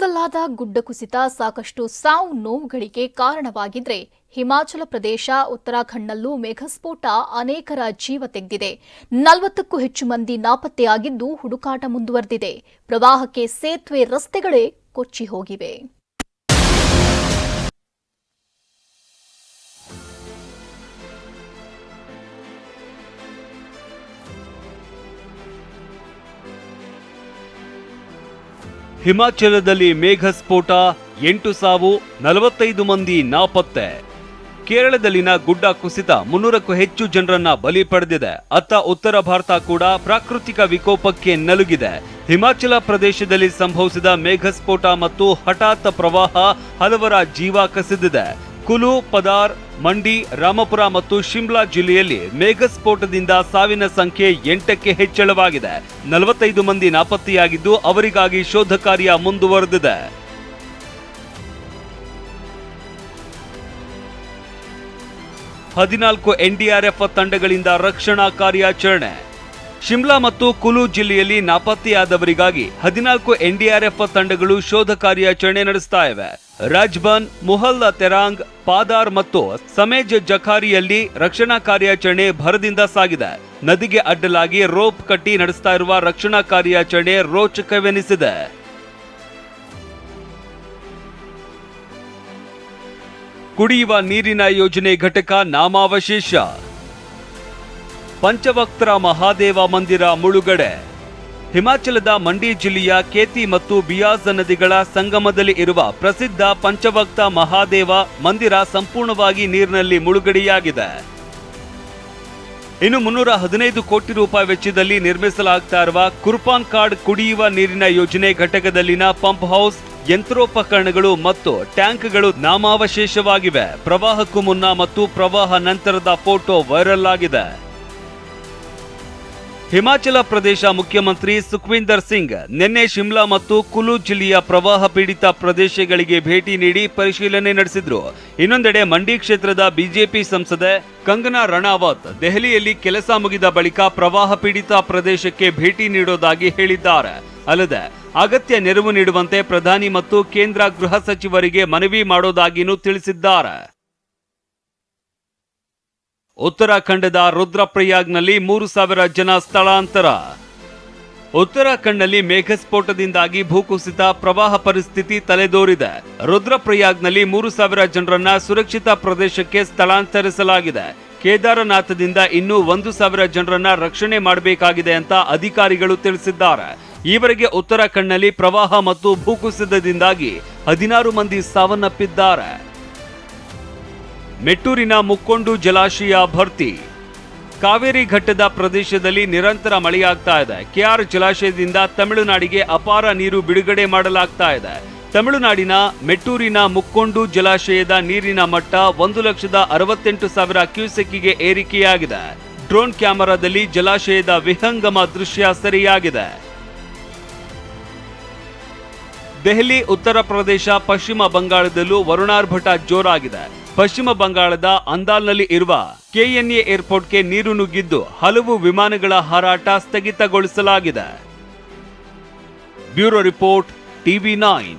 ಕೇರಳದಲ್ಲಾದ ಗುಡ್ಡ ಕುಸಿತ ಸಾಕಷ್ಟು ಸಾವು ನೋವುಗಳಿಗೆ ಕಾರಣವಾಗಿದ್ರೆ ಹಿಮಾಚಲ ಪ್ರದೇಶ ಉತ್ತರಾಖಂಡ್ನಲ್ಲೂ ಮೇಘಸ್ಫೋಟ ಅನೇಕರ ಜೀವ ತೆಗೆದಿದೆ. ನಲವತ್ತಕ್ಕೂ ಹೆಚ್ಚು ಮಂದಿ ನಾಪತ್ತೆಯಾಗಿದ್ದು ಹುಡುಕಾಟ ಮುಂದುವರೆದಿದೆ. ಪ್ರವಾಹಕ್ಕೆ ಸೇತುವೆ ರಸ್ತೆಗಳೇ ಕೊಚ್ಚಿ ಹೋಗಿವೆ. ಹಿಮಾಚಲದಲ್ಲಿ ಮೇಘಸ್ಫೋಟ, ಎಂಟು ಸಾವು, ನಲವತ್ತೈದು ಮಂದಿ ನಾಪತ್ತೆ. ಕೇರಳದಲ್ಲಿನ ಗುಡ್ಡ ಕುಸಿತ ಮುನ್ನೂರಕ್ಕೂ ಹೆಚ್ಚು ಜನರನ್ನ ಬಲಿ ಪಡೆದಿದೆ. ಅತ್ತ ಉತ್ತರ ಭಾರತ ಕೂಡ ಪ್ರಾಕೃತಿಕ ವಿಕೋಪಕ್ಕೆ ನಲುಗಿದೆ. ಹಿಮಾಚಲ ಪ್ರದೇಶದಲ್ಲಿ ಸಂಭವಿಸಿದ ಮೇಘಸ್ಫೋಟ ಮತ್ತು ಹಠಾತ್ ಪ್ರವಾಹ ಹಲವರ ಜೀವ ಕಸಿದಿದೆ. ಕುಲು, ಪದಾರ್, ಮಂಡಿ, ರಾಮಪುರ ಮತ್ತು ಶಿಮ್ಲಾ ಜಿಲ್ಲೆಯಲ್ಲಿ ಮೇಘಸ್ಫೋಟದಿಂದ ಸಾವಿನ ಸಂಖ್ಯೆ ಎಂಟಕ್ಕೆ ಹೆಚ್ಚಳವಾಗಿದೆ. ನಲವತ್ತೈದು ಮಂದಿ ನಾಪತ್ತೆಯಾಗಿದ್ದು ಅವರಿಗಾಗಿ ಶೋಧ ಕಾರ್ಯ ಮುಂದುವರೆದಿದೆ. ಹದಿನಾಲ್ಕು ಎನ್ಡಿಆರ್ಎಫ್ ತಂಡಗಳಿಂದ ರಕ್ಷಣಾ ಕಾರ್ಯಾಚರಣೆ. ಶಿಮ್ಲಾ ಮತ್ತು ಕುಲು ಜಿಲ್ಲೆಯಲ್ಲಿ ನಾಪತ್ತೆಯಾದವರಿಗಾಗಿ ಹದಿನಾಲ್ಕು ಎನ್ಡಿಆರ್ಎಫ್ ತಂಡಗಳು ಶೋಧ ಕಾರ್ಯಾಚರಣೆ ನಡೆಸ್ತಾ ಇವೆ. ರಾಜ್ಬನ್, ಮುಹಲ್ಲಾ, ತೆರಾಂಗ್, ಪಾದಾರ್ ಮತ್ತು ಸಮೇಜ್ ಜಖಾರಿಯಲ್ಲಿ ರಕ್ಷಣಾ ಕಾರ್ಯಾಚರಣೆ ಭರದಿಂದ ಸಾಗಿದೆ. ನದಿಗೆ ಅಡ್ಡಲಾಗಿ ರೋಪ್ ಕಟ್ಟಿ ನಡೆಸ್ತಾ ಇರುವ ರಕ್ಷಣಾ ಕಾರ್ಯಾಚರಣೆ ರೋಚಕವೆನಿಸಿದೆ. ಕುಡಿಯುವ ನೀರಿನ ಯೋಜನೆ ಘಟಕ ನಾಮಾವಶೇಷ. ಪಂಚವಕ್ತರ ಮಹಾದೇವ ಮಂದಿರ ಮುಳುಗಡೆ. ಹಿಮಾಚಲದ ಮಂಡಿ ಜಿಲ್ಲೆಯ ಕೇತಿ ಮತ್ತು ಬಿಯಾಸ್ ನದಿಗಳ ಸಂಗಮದಲ್ಲಿ ಇರುವ ಪ್ರಸಿದ್ಧ ಪಂಚವಕ್ತ ಮಹಾದೇವ ಮಂದಿರ ಸಂಪೂರ್ಣವಾಗಿ ನೀರಿನಲ್ಲಿ ಮುಳುಗಡೆಯಾಗಿದೆ. ಇನ್ನು ಮುನ್ನೂರ ಹದಿನೈದು ಕೋಟಿ ರೂಪಾಯಿ ವೆಚ್ಚದಲ್ಲಿ ನಿರ್ಮಿಸಲಾಗ್ತಾ ಇರುವ ಕುರ್ಪಾನ್ ಕಾರ್ಡ್ ಕುಡಿಯುವ ನೀರಿನ ಯೋಜನೆ ಘಟಕದಲ್ಲಿನ ಪಂಪ್ ಹೌಸ್, ಯಂತ್ರೋಪಕರಣಗಳು ಮತ್ತು ಟ್ಯಾಂಕ್ಗಳು ನಾಮಾವಶೇಷವಾಗಿವೆ. ಪ್ರವಾಹಕ್ಕೂ ಮುನ್ನ ಮತ್ತು ಪ್ರವಾಹ ನಂತರದ ಫೋಟೋ ವೈರಲ್ ಆಗಿದೆ. ಹಿಮಾಚಲ ಪ್ರದೇಶ ಮುಖ್ಯಮಂತ್ರಿ ಸುಖ್ವಿಂದರ್ ಸಿಂಗ್ ನಿನ್ನೆ ಶಿಮ್ಲಾ ಮತ್ತು ಕುಲು ಜಿಲ್ಲೆಯ ಪ್ರವಾಹ ಪೀಡಿತ ಪ್ರದೇಶಗಳಿಗೆ ಭೇಟಿ ನೀಡಿ ಪರಿಶೀಲನೆ ನಡೆಸಿದ್ರು. ಇನ್ನೊಂದೆಡೆ ಮಂಡಿ ಕ್ಷೇತ್ರದ ಬಿಜೆಪಿ ಸಂಸದೆ ಕಂಗನಾ ರಣಾವತ್ ದೆಹಲಿಯಲ್ಲಿ ಕೆಲಸ ಮುಗಿದ ಬಳಿಕ ಪ್ರವಾಹ ಪೀಡಿತ ಪ್ರದೇಶಕ್ಕೆ ಭೇಟಿ ನೀಡೋದಾಗಿ ಹೇಳಿದ್ದಾರೆ. ಅಲ್ಲದೆ ಅಗತ್ಯ ನೆರವು ನೀಡುವಂತೆ ಪ್ರಧಾನಿ ಮತ್ತು ಕೇಂದ್ರ ಗೃಹ ಸಚಿವರಿಗೆ ಮನವಿ ಮಾಡೋದಾಗಿನೂ ತಿಳಿಸಿದ್ದಾರೆ. ಉತ್ತರಾಖಂಡದ ರುದ್ರಪ್ರಯಾಗ್ನಲ್ಲಿ ಮೂರು ಸಾವಿರ ಜನ ಸ್ಥಳಾಂತರ. ಉತ್ತರಾಖಂಡ್ನಲ್ಲಿ ಮೇಘಸ್ಫೋಟದಿಂದಾಗಿ ಭೂಕುಸಿತ ಪ್ರವಾಹ ಪರಿಸ್ಥಿತಿ ತಲೆದೋರಿದೆ. ರುದ್ರಪ್ರಯಾಗ್ನಲ್ಲಿ ಮೂರು ಸಾವಿರ ಜನರನ್ನ ಸುರಕ್ಷಿತ ಪ್ರದೇಶಕ್ಕೆ ಸ್ಥಳಾಂತರಿಸಲಾಗಿದೆ. ಕೇದಾರನಾಥದಿಂದ ಇನ್ನೂ ಒಂದು ಸಾವಿರ ಜನರನ್ನ ರಕ್ಷಣೆ ಮಾಡಬೇಕಾಗಿದೆ ಅಂತ ಅಧಿಕಾರಿಗಳು ತಿಳಿಸಿದ್ದಾರೆ. ಈವರೆಗೆ ಉತ್ತರಾಖಂಡ್ನಲ್ಲಿ ಪ್ರವಾಹ ಮತ್ತು ಭೂಕುಸಿತದಿಂದಾಗಿ ಹದಿನಾರು ಮಂದಿ ಸಾವನ್ನಪ್ಪಿದ್ದಾರೆ. ಮೆಟ್ಟೂರಿನ ಮುಕ್ಕೊಂಡು ಜಲಾಶಯ ಭರ್ತಿ. ಕಾವೇರಿ ಘಟ್ಟದ ಪ್ರದೇಶದಲ್ಲಿ ನಿರಂತರ ಮಳೆಯಾಗ್ತಾ ಇದೆ. ಕೆಆರ್ ಜಲಾಶಯದಿಂದ ತಮಿಳುನಾಡಿಗೆ ಅಪಾರ ನೀರು ಬಿಡುಗಡೆ ಮಾಡಲಾಗ್ತಾ ಇದೆ. ತಮಿಳುನಾಡಿನ ಮೆಟ್ಟೂರಿನ ಮುಕ್ಕೊಂಡು ಜಲಾಶಯದ ನೀರಿನ ಮಟ್ಟ ಒಂದು ಲಕ್ಷದ ಅರವತ್ತೆಂಟು ಸಾವಿರ ಕ್ಯೂಸೆಕ್ಕಿಗೆ ಏರಿಕೆಯಾಗಿದೆ. ಡ್ರೋನ್ ಕ್ಯಾಮೆರಾದಲ್ಲಿ ಜಲಾಶಯದ ವಿಹಂಗಮ ದೃಶ್ಯ ಸೆರೆಯಾಗಿದೆ. ದೆಹಲಿ, ಉತ್ತರ ಪ್ರದೇಶ, ಪಶ್ಚಿಮ ಬಂಗಾಳದಲ್ಲೂ ವರುಣಾರ್ಭಟ ಜೋರಾಗಿದೆ. ಪಶ್ಚಿಮ ಬಂಗಾಳದ ಅಂದಾಲ್ನಲ್ಲಿ ಇರುವ ಕೆಎನ್ಎ ಏರ್ಪೋರ್ಟ್ಗೆ ನೀರು ನುಗ್ಗಿದ್ದು ಹಲವು ವಿಮಾನಗಳ ಹಾರಾಟ ಸ್ಥಗಿತಗೊಳಿಸಲಾಗಿದೆ. Bureau report, TV nine.